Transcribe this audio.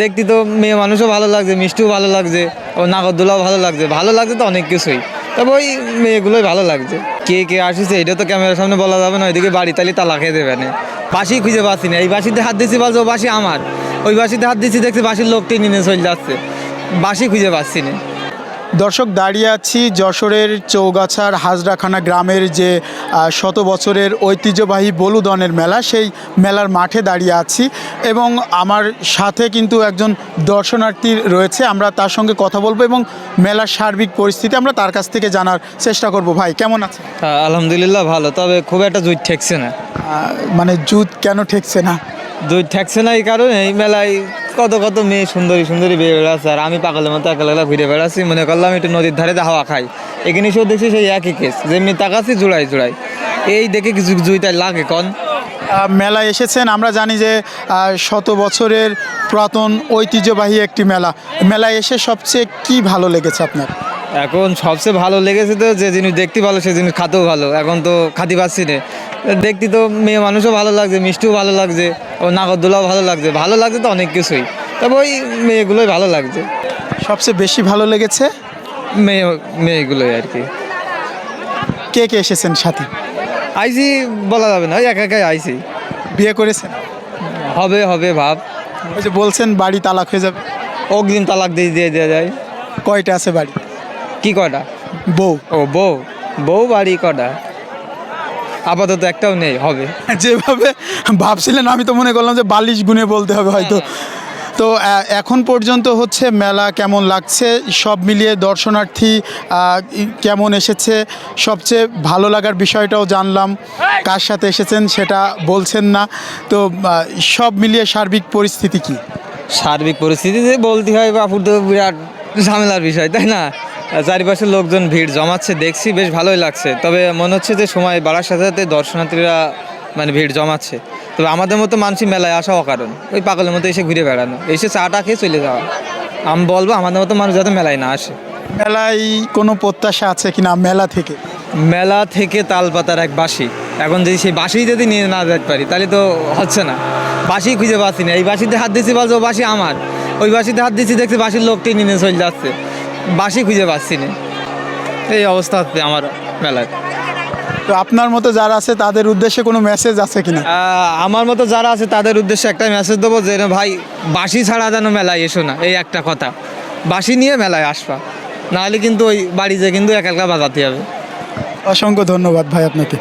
দেখতে তো মেয়ে মানুষও ভালো লাগছে, মিষ্টিও ভালো লাগছে, ও নাগরদোলাও ভালো লাগছে। ভালো লাগছে তো অনেক কিছুই। তবে ওই মেয়েগুলোই ভালো লাগছে। কে কে আসিস এটা তো ক্যামেরার সামনে বলা যাবে না, ওইদিকে বাড়ি তালি তালা খেয়ে দেবে না। বাসি খুঁজে পাচ্ছি না, এই বাসিতে হাত দিচ্ছি বলছে ও বাসি আমার। ওই বাসিতে হাত দিচ্ছি দেখছি বাসির লোকটি নিয়ে চলে যাচ্ছে। বাসি খুঁজে পাচ্ছি না। দর্শক দাঁড়িয়ে আছি যশোরের চৌগাছার হাজরাখানা গ্রামের যে শত বছরের ঐতিহ্যবাহী বলুদনের মেলা সেই মেলার মাঠে দাঁড়িয়ে আছি এবং আমার সাথে কিন্তু একজন দর্শনার্থী রয়েছে। আমরা তার সঙ্গে কথা বলব এবং মেলার সার্বিক পরিস্থিতি আমরা তার কাছ থেকে জানার চেষ্টা করব। ভাই কেমন আছে আলহামদুলিল্লাহ ভালো তবে খুব একটা জুই ঠেকছে না। মানে জুত কেন ঠেকছে না? দুই ঠেকছে না এই কারণে, এই মেলায় কত কত মেয়ে সুন্দরী সুন্দরী বেয়ে বেড়াচ্ছে আর আমি পাগলের মতো একা একা ঘুরে বেড়াচ্ছি, মনে করলাম একটু নদীর ধারে হাওয়া খাই। এখানে এসেও দেখছি সেই একই কেস যেমনি তাকাচ্ছি জুড়াই জুড়াই এই দেখে কিছু জুইটাই লাগে কন। মেলায় এসেছেন, আমরা জানি যে শত বছরের পুরাতন ঐতিহ্যবাহী একটি মেলা। মেলায় এসে সবচেয়ে কি ভালো লেগেছে আপনার? এখন সবচেয়ে ভালো লেগেছে তো যে জিনিস দেখতে ভালো সে জিনিস খাতেও ভালো। এখন তো খাতি পাচ্ছি না। দেখতে তো মেয়ে মানুষও ভালো লাগছে মিষ্টিও ভালো লাগছে ও নাগরদোলাও ভালো লাগছে। ভালো লাগছে তো অনেক কিছুই। তবে ওই মেয়েগুলোই ভালো লাগছে। সবচেয়ে বেশি ভালো লেগেছে? মেয়ে মেয়েগুলোই আর কি। কে কে এসেছেন সাথে? আইসি বলা যাবে না ওই একা একাই আইসি বিয়ে করেছেন? হবে হবে ভাব। ওই যে বলছেন বাড়ি তালাক হয়ে যাবে। অগ্রিম তালাক দিয়ে দিয়ে দেওয়া যায়। কয়টা আছে বাড়ি কি কটা বউ। ও বউ। বউ বাড়ি কটা আপাতত একটাও নেই হবে। যেভাবে ভাবছিলেন আমি তো মনে করলাম যে বালিশ গুনে বলতে হবে হয়তো। তো এখন পর্যন্ত হচ্ছে মেলা কেমন লাগছে? সব মিলিয়ে দর্শনার্থী কেমন এসেছে? সবচেয়ে ভালো লাগার বিষয়টাও জানলাম। কার সাথে এসেছেন সেটা বলছেন না। তো সব মিলিয়ে সার্বিক পরিস্থিতি কি? সার্বিক পরিস্থিতিতে বলতে হয় বাপুর তো বিরাট ঝামেলার বিষয় তাই না? চারিপাশে লোকজন ভিড় জমাচ্ছে দেখছি বেশ ভালোই লাগছে। তবে মনে হচ্ছে যে সময় বাড়ার সাথে সাথে দর্শনার্থীরা মানে ভিড় জমাচ্ছে। তবে আমাদের মতো মানুষই মেলায় আসা অকারণ। ওই পাগলের মতো এসে ঘুরে বেড়ানো এসে চাটা খেয়ে চলে যাওয়া। আমি বলব আমাদের মতো মানুষ যাতে মেলায় না আসে। মেলায় কোনো প্রত্যাশা আছে কিনা মেলা থেকে? মেলা থেকে তালপাতার এক বাঁশি এখন যদি সেই বাঁশি যদি নিয়ে না যেতে পারি তাহলে তো হচ্ছে না। বাঁশি খুঁজে পাচ্ছি না। এই বাঁশিতে হাত দিচ্ছি বলছে ও বাঁশি আমার। ওই বাঁশিতে হাত দিচ্ছি দেখছি বাঁশির লোকটি নিয়ে চলে যাচ্ছে। বাঁশি খুঁজে পাচ্ছি না। এই অবস্থা হচ্ছে আমার মেলায় তো আপনার মতো যারা আছে তাদের উদ্দেশ্যে কোনো মেসেজ আছে কিনা? আমার মতো যারা আছে তাদের উদ্দেশ্যে একটা মেসেজ দেবো যে ভাই বাঁশি ছাড়া যেন মেলায় এসো না। এই একটা কথা। বাঁশি নিয়ে মেলায় আসবা। নাহলে কিন্তু ওই বাড়িতে কিন্তু এক একা বাজাতে হবে। অসংখ্য ধন্যবাদ ভাই আপনাকে।